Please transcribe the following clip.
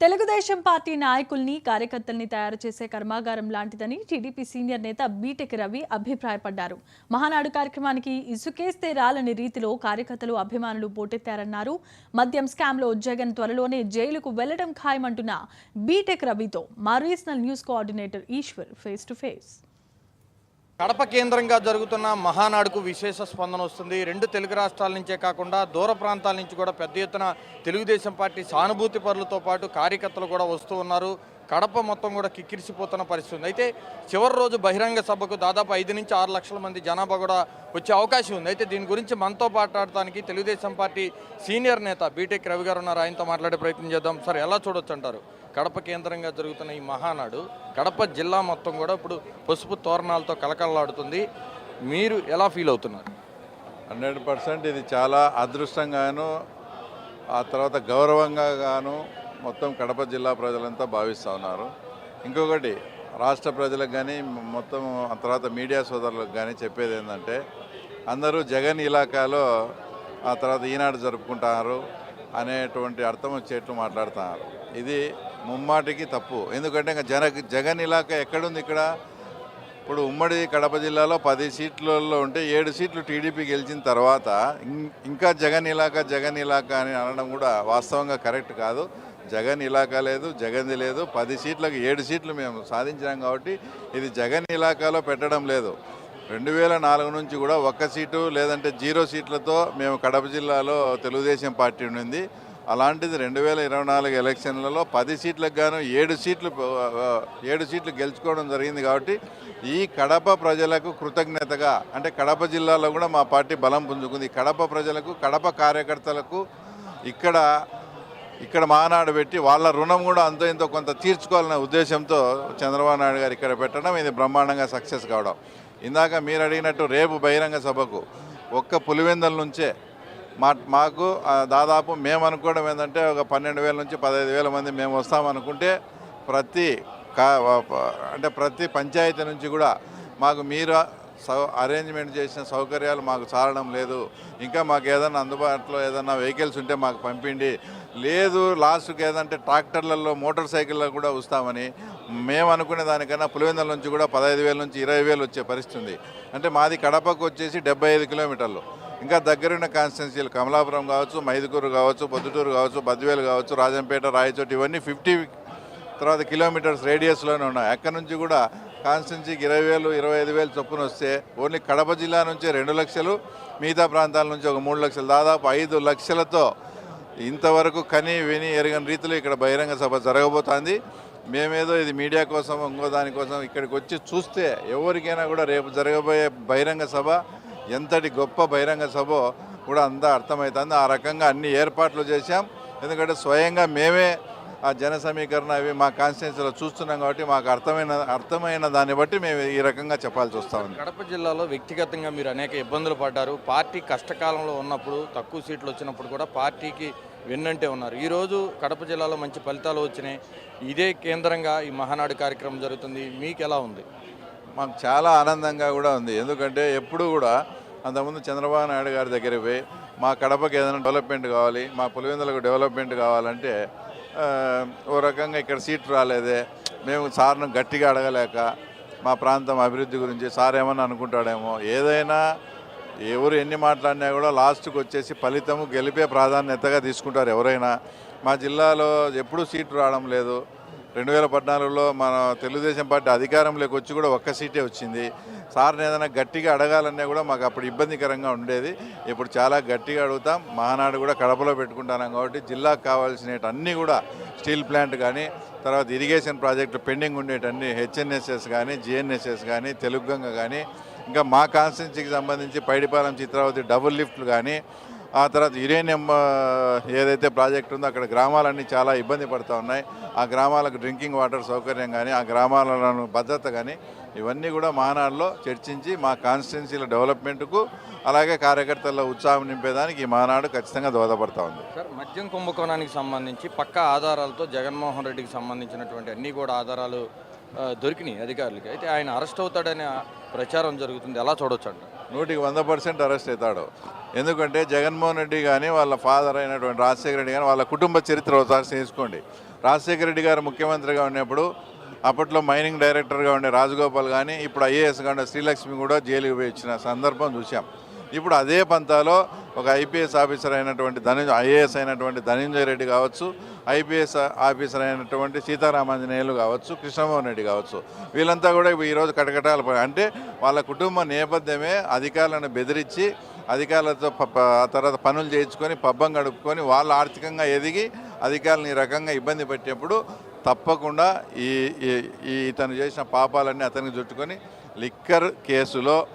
Telugu Desam party నాయకుల్ని కార్యకర్తల్ని తయారు చేసే కర్మాగారం లాంటిదని టీడీపీ సీనియర్ నేత బీటెక్ రవి అభిప్రాయపడ్డారు. మహానాడు కార్యక్రమానికి ఇసుకేస్తే రాలని రీతిలో కార్యకర్తలు అభిమానులు పోటెత్తారన్నారు. మద్యం స్కామ్లో జగన్ త్వరలోనే జైలుకు వెళ్ళడం ఖాయమంటున్న బీటెక్ రవితో మా regional news coordinator Eshwar face to face Kadapa కేంద్రంగా జరుగుతున్న మహానాడుకు విశేష స్పందన వస్తుంది. రెండు తెలుగు రాష్ట్రాల నుంచే కాకుండా దూర ప్రాంతాల నుంచి కూడా పెద్ద ఎత్తున తెలుగుదేశం పార్టీ సానుభూతి పరులతో పాటు కార్యకర్తలు కూడా వస్తూ ఉన్నారు. కడప మొత్తం కూడా కిక్కిరిసిపోతున్న పరిస్థితి ఉంది. అయితే చివరి రోజు బహిరంగ సభకు దాదాపు ఐదు నుంచి ఆరు లక్షల మంది జనాభా కూడా వచ్చే అవకాశం ఉంది. అయితే దీని గురించి మనతో మాట్లాడటానికి తెలుగుదేశం పార్టీ సీనియర్ నేత బీటెక్ రవి గారు ఉన్నారు. ఆయనతో మాట్లాడే ప్రయత్నం చేద్దాం. సార్ ఎలా చూడొచ్చు అంటారు? కడప కేంద్రంగా జరుగుతున్న ఈ మహానాడు కడప జిల్లా మొత్తం కూడా ఇప్పుడు పసుపు తోరణాలతో కలకలలాడుతుంది. మీరు ఎలా ఫీల్ అవుతున్నారు? హండ్రెడ్ పర్సెంట్ ఇది చాలా అదృష్టంగాను ఆ తర్వాత గౌరవంగా గాను మొత్తం కడప జిల్లా ప్రజలంతా భావిస్తూ ఉన్నారు. ఇంకొకటి రాష్ట్ర ప్రజలకు కానీ మొత్తం ఆ తర్వాత మీడియా సోదరులకు కానీ చెప్పేది ఏంటంటే అందరూ జగన్ ఇలాకాలో ఆ తర్వాత ఈనాడు జరుపుకుంటున్నారు అనేటువంటి అర్థం వచ్చేట్లు మాట్లాడుతున్నారు. ఇది ముమ్మాటికి తప్పు. ఎందుకంటే ఇంకా జన జగన్ ఇలాకా ఎక్కడుంది ఇక్కడ? ఇప్పుడు ఉమ్మడి కడప జిల్లాలో పది సీట్లలో ఉంటే ఏడు సీట్లు టీడీపీ గెలిచిన తర్వాత ఇం- ఇంకా జగన్ ఇలాకా జగన్ ఇలాకా అని అనడం కూడా వాస్తవంగా కరెక్ట్ కాదు. జగన్ ఇలాకా లేదు జగన్ది లేదు. పది సీట్లకు ఏడు సీట్లు మేము సాధించాం కాబట్టి ఇది జగన్ ఇలాకాలో పెట్టడం లేదు. రెండు వేల నాలుగు నుంచి కూడా ఒక్క సీటు లేదంటే జీరో సీట్లతో మేము కడప జిల్లాలో తెలుగుదేశం పార్టీ ఉండింది. అలాంటిది రెండు వేల ఇరవై నాలుగు ఎలక్షన్లలో పది సీట్లకు గాను ఏడు సీట్లు ఏడు సీట్లు గెలుచుకోవడం జరిగింది కాబట్టి ఈ కడప ప్రజలకు కృతజ్ఞతగా అంటే కడప జిల్లాలో కూడా మా పార్టీ బలం పుంజుకుంది. కడప ప్రజలకు కడప కార్యకర్తలకు ఇక్కడ ఇక్కడ మానాడు పెట్టి వాళ్ళ రుణం కూడా అంతో ఇంతో కొంత తీర్చుకోవాలనే ఉద్దేశంతో చంద్రబాబు నాయుడు గారు ఇక్కడ పెట్టడం ఇది బ్రహ్మాండంగా సక్సెస్ కావడం. ఇందాక మీరు అడిగినట్టు రేపు బహిరంగ సభకు ఒక్క పులివెందల నుంచే మా మాకు దాదాపు మేము అనుకోవడం ఏంటంటే ఒక పన్నెండు వేల నుంచి పదహైదు వేల మంది మేము వస్తామనుకుంటే ప్రతి కా అంటే ప్రతి పంచాయతీ నుంచి కూడా మాకు మీరు సౌ అరేంజ్మెంట్ చేసిన సౌకర్యాలు మాకు చాలడం లేదు. ఇంకా మాకు ఏదైనా అందుబాటులో ఏదైనా వెహికల్స్ ఉంటే మాకు పంపిండి. లేదు లాస్ట్కి ఏదంటే ట్రాక్టర్లలో మోటార్ సైకిల్లో కూడా వస్తామని మేము అనుకునే దానికన్నా పులివెందుల నుంచి కూడా పదహైదు వేల నుంచి ఇరవై వేలు వచ్చే పరిస్థితి ఉంది. అంటే మాది కడపకు వచ్చేసి డెబ్బై ఐదు కిలోమీటర్లు. ఇంకా దగ్గరున్న కాన్స్టిట్యున్సీలు కమలాపురం కావచ్చు మైదుకూరు కావచ్చు పొద్దుటూరు కావచ్చు బద్వేలు కావచ్చు రాజంపేట రాయచోటి ఇవన్నీ ఫిఫ్టీ తర్వాత కిలోమీటర్స్ రేడియస్లోనే ఉన్నాయి. అక్కడ నుంచి కూడా కాన్స్టెన్సీకి ఇరవై వేలు ఇరవై ఐదు వేలు చొప్పున వస్తే ఓన్లీ కడప జిల్లా నుంచి రెండు లక్షలు మిగతా ప్రాంతాల నుంచి ఒక మూడు లక్షలు. దాదాపు ఐదు లక్షలతో ఇంతవరకు కని విని ఎరగని రీతిలో ఇక్కడ బహిరంగ సభ జరగబోతోంది. మేమేదో ఇది మీడియా కోసం ఇంకో దానికోసం ఇక్కడికి వచ్చి చూస్తే ఎవరికైనా కూడా రేపు జరగబోయే బహిరంగ సభ ఎంతటి గొప్ప బహిరంగ సభ కూడా అంతా అర్థమవుతుంది. ఆ రకంగా అన్ని ఏర్పాట్లు చేశాం. ఎందుకంటే స్వయంగా మేమే ఆ జన సమీకరణ అవి మా కాన్స్టిట్యున్సీలో చూస్తున్నాం కాబట్టి మాకు అర్థమైన అర్థమైన దాన్ని బట్టి మేము ఈ రకంగా చెప్పాల్సి వస్తూ ఉంది. కడప జిల్లాలో వ్యక్తిగతంగా మీరు అనేక ఇబ్బందులు పడ్డారు. పార్టీ కష్టకాలంలో ఉన్నప్పుడు తక్కువ సీట్లు వచ్చినప్పుడు కూడా పార్టీకి వెన్నంటే ఉన్నారు. ఈరోజు కడప జిల్లాలో మంచి ఫలితాలు వచ్చినాయి. ఇదే కేంద్రంగా ఈ మహానాడు కార్యక్రమం జరుగుతుంది. మీకు ఎలా ఉంది? మాకు చాలా ఆనందంగా కూడా ఉంది. ఎందుకంటే ఎప్పుడు కూడా అంతకుముందు చంద్రబాబు నాయుడు గారి దగ్గరికి పోయి మా కడపకి ఏదైనా డెవలప్మెంట్ కావాలి మా పులివెందులకు డెవలప్మెంట్ కావాలంటే ఓ రకంగా ఇక్కడ సీట్ రాలేదే. మేము సార్ను గట్టిగా అడగలేక మా ప్రాంతం అభివృద్ధి గురించి సార్ ఏమన్నా అనుకుంటాడేమో. ఏదైనా ఎవరు ఎన్ని మాట్లాడినా కూడా లాస్ట్కి వచ్చేసి ఫలితము గెలిపే ప్రాధాన్యతగా తీసుకుంటారు ఎవరైనా. మా జిల్లాలో ఎప్పుడూ సీటు రావడం లేదు. రెండు వేల పద్నాలుగులో మన తెలుగుదేశం పార్టీ అధికారంలోకి వచ్చి కూడా ఒక్క సీటే వచ్చింది. సార్ని ఏదైనా గట్టిగా అడగాలన్నా కూడా మాకు అప్పుడు ఇబ్బందికరంగా ఉండేది. ఇప్పుడు చాలా గట్టిగా అడుగుతాం. మహానాడు కూడా కడపలో పెట్టుకుంటున్నాం కాబట్టి జిల్లాకు కావాల్సిన అన్నీ కూడా స్టీల్ ప్లాంట్ కానీ తర్వాత ఇరిగేషన్ ప్రాజెక్టు పెండింగ్ ఉండేటన్ని హెచ్ఎన్ఎస్ఎస్ కానీ జిఎన్ఎస్ఎస్ కానీ తెలుగుగంగ కానీ ఇంకా మా కాన్స్టిట్యున్సీకి సంబంధించి పైడిపాలెం చిత్రావతి డబుల్ లిఫ్ట్లు కానీ ఆ తర్వాత యురేనియం ఏదైతే ప్రాజెక్ట్ ఉందో అక్కడ గ్రామాలన్నీ చాలా ఇబ్బంది పడుతూ ఉన్నాయి. ఆ గ్రామాలకు డ్రింకింగ్ వాటర్ సౌకర్యం కానీ ఆ గ్రామాలను భద్రత కానీ ఇవన్నీ కూడా మానాడులో చర్చించి మా కాన్స్టిట్యున్సీల డెవలప్మెంట్కు అలాగే కార్యకర్తల్లో ఉత్సాహం నింపేదానికి ఈ మానాడు ఖచ్చితంగా దోహదపడతా ఉంది. సార్ మద్యం కుంభకోణానికి సంబంధించి పక్కా ఆధారాలతో జగన్మోహన్ రెడ్డికి సంబంధించినటువంటి అన్ని కూడా ఆధారాలు దొరికినాయి అధికారులకి. అయితే ఆయన అరెస్ట్ అవుతాడనే ప్రచారం జరుగుతుంది. ఎలా చూడొచ్చు అంట నూటికి వంద పర్సెంట్ అరెస్ట్ అవుతాడు. ఎందుకంటే జగన్మోహన్ రెడ్డి కానీ వాళ్ళ ఫాదర్ అయినటువంటి రాజశేఖర రెడ్డి కానీ వాళ్ళ కుటుంబ చరిత్ర ఒకసారి చేసుకోండి రాజశేఖర రెడ్డి గారు ముఖ్యమంత్రిగా ఉన్నప్పుడు అప్పట్లో మైనింగ్ డైరెక్టర్గా ఉండే రాజగోపాల్ కానీ ఇప్పుడు ఐఏఎస్ కానీ శ్రీలక్ష్మి కూడా జైలుకి పోయి ఇచ్చిన సందర్భం చూసాం ఇప్పుడు అదే పంతాలో ఒక ఐపీఎస్ ఆఫీసర్ అయినటువంటి ధనంజ ఐఏఎస్ అయినటువంటి ధనంజయ రెడ్డి కావచ్చు ఐపీఎస్ ఆఫీసర్ అయినటువంటి సీతారామాంజనేయులు కావచ్చు కృష్ణమోహన్ రెడ్డి కావచ్చు. వీళ్ళంతా కూడా ఈరోజు కటకటాలు అంటే వాళ్ళ కుటుంబ నేపథ్యమే అధికారులను బెదిరించి అధికారులతో ప- తర్వాత పనులు చేయించుకొని పబ్బం గడుపుకొని వాళ్ళు ఆర్థికంగా ఎదిగి అధికారులను ఈ రకంగా ఇబ్బంది పెట్టేప్పుడు తప్పకుండా ఈ ఈ- ఈ ఇతను చేసిన పాపాలన్నీ అతనికి చుట్టుకొని లిక్కర్ కేసులో